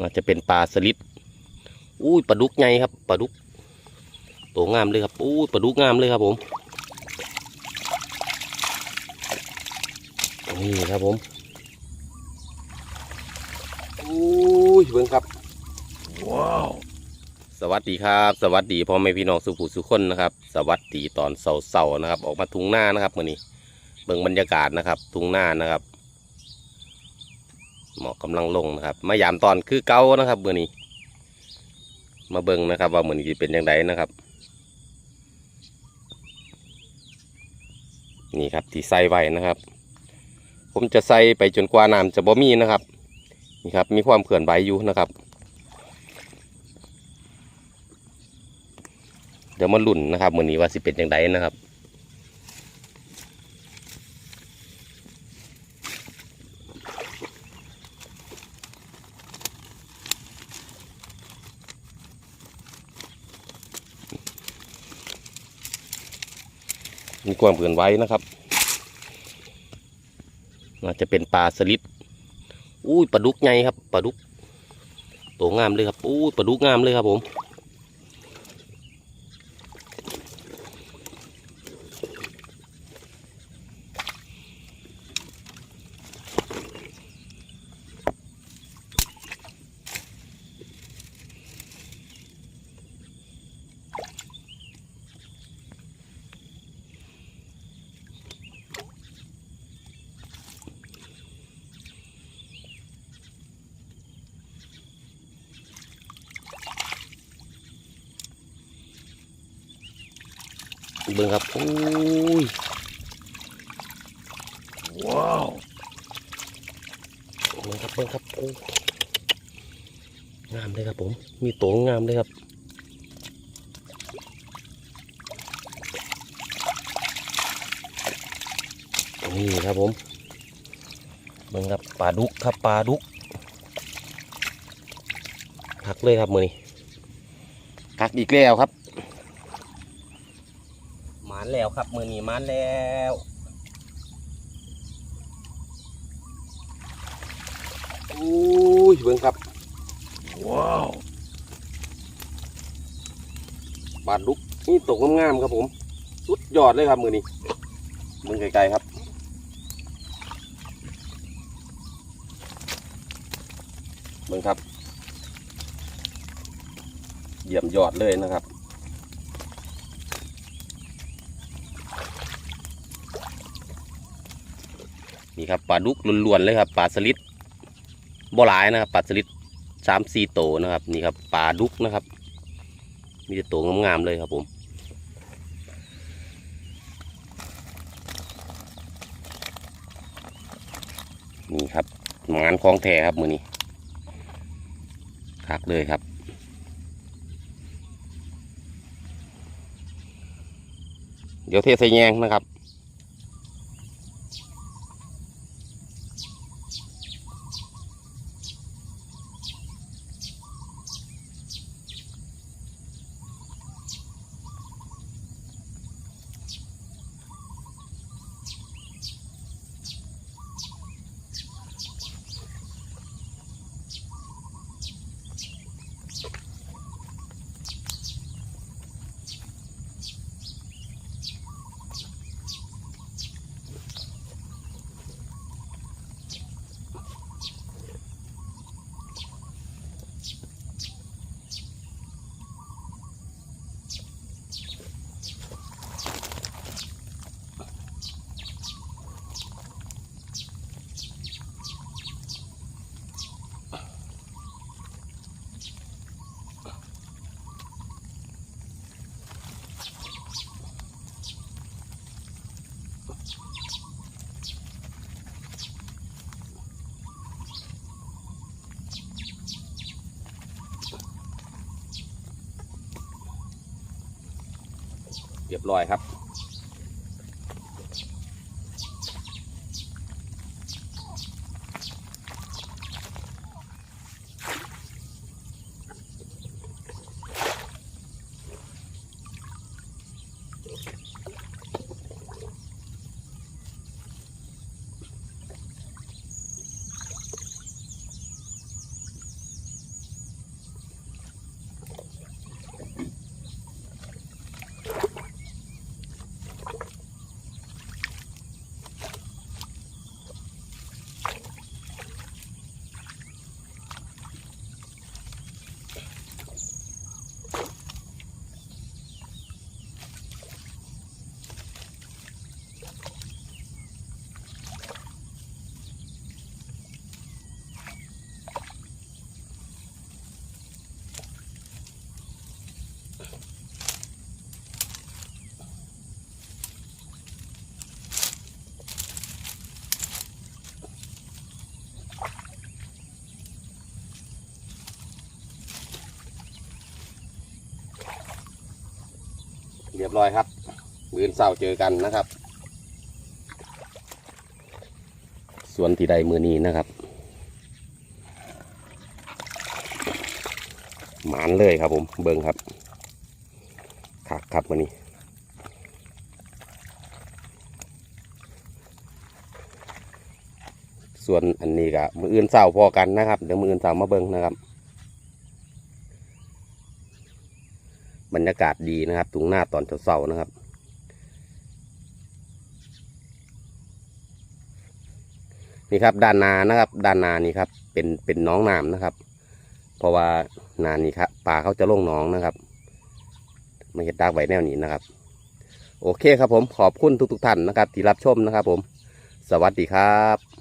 น่าจะเป็นปลาสลิดอุ้ยปลาดุกใหญ่ครับปลาดุกตัวงามเลยครับอุ้ยปลาดุกงามเลยครับผมนี่ครับผมอุ้ยเบิ่งครับว้าวสวัสดีครับ สวัสดีพ่อแม่พี่น้องสุภูสุคนนะครับ สวัสดีตอนเสาร์ๆนะครับ ออกมาทุ่งหน้านะครับมื่อนี้เบิ่งบรรยากาศนะครับ ทุ่งหน้านะครับ หมอกกำลังลงนะครับ มายามตอนคือเก้านะครับเมื่อนี้ มาเบิ่งนะครับ ว่าเหมือนี้สิเป็นอย่างไรนะครับ นี่ครับที่ใส่ไว้นะครับ ผมจะใส่ไปจนกว่าน้ำจะบ่มีนะครับนี่ครับมีความเขื่อนไหวอยู่นะครับ เดี๋ยวมาลุ่นนะครับเมื่อนี้ว่าสิเป็นอย่างไรนะครับ มีความเผื่อนไว้นะครับน่าจะเป็นปลาสลิดอุ้ยปลาดุกไงครับปลาดุกตัวงามเลยครับอุ้ยปลาดุกงามเลยครับผม เบิ่งครับโอ้ยว้าวเบิ่งครับเบิ่งครับโอ้งามเลยครับผม มีโตงามเลยครับนี่ครับผมเบิ่งครับปลาดุกครับปลาดุกคักเลยครับมือนี้คักอีกแล้วครับมานแล้วครับ มือนี้มานแล้วอุ้ยเบิ่งครับ ว้าว บาดลุกนี่ตกงามๆครับผม สุดยอดเลยครับมือนี้มึงไกลๆครับเบิ่งครับ เยี่ยมยอดเลยนะครับ นี่ครับปลาดุกล้วนๆเลยครับปลาสลิดบ่หลายนะครับปลาสลิดสามสี่โตวนะครับนี่ครับปลาดุกนะครับ มีแต่โตวงามๆเลยครับผมนี่ครับงานคลองแท้ครับมือนี้คักเลยครับ เดี๋ยวเทใส่แยงนะครับ เรียบร้อยครับ รียบร้อยครับมือนเศร้าเจอกันนะครับ ส่วนที่ใดมือนี้นะครับ หมานเลยครับผม เบิ่งครับขักครับมือนี้ส่วนอันนี้ก็มืออื่นเศร้าพอกันนะครับเดี๋ยวมืออื่นเศร้ามาเบิ่งนะครับ บรรยากาศดีนะครับตุงหน้าตอนเช้าๆนะครับ นี่ครับด้านนานะครับ ด้านนานี่ครับ เป็นเป็นน้องน้ำนะครับ เพราะว่านานี่ครับปลาเขาจะลงน้องนะครับไม่เห็ดดักไว้แนวนี้นะครับ โอเคครับผมขอบคุณทุกๆท่านนะครับ ที่รับชมนะครับผม สวัสดีครับ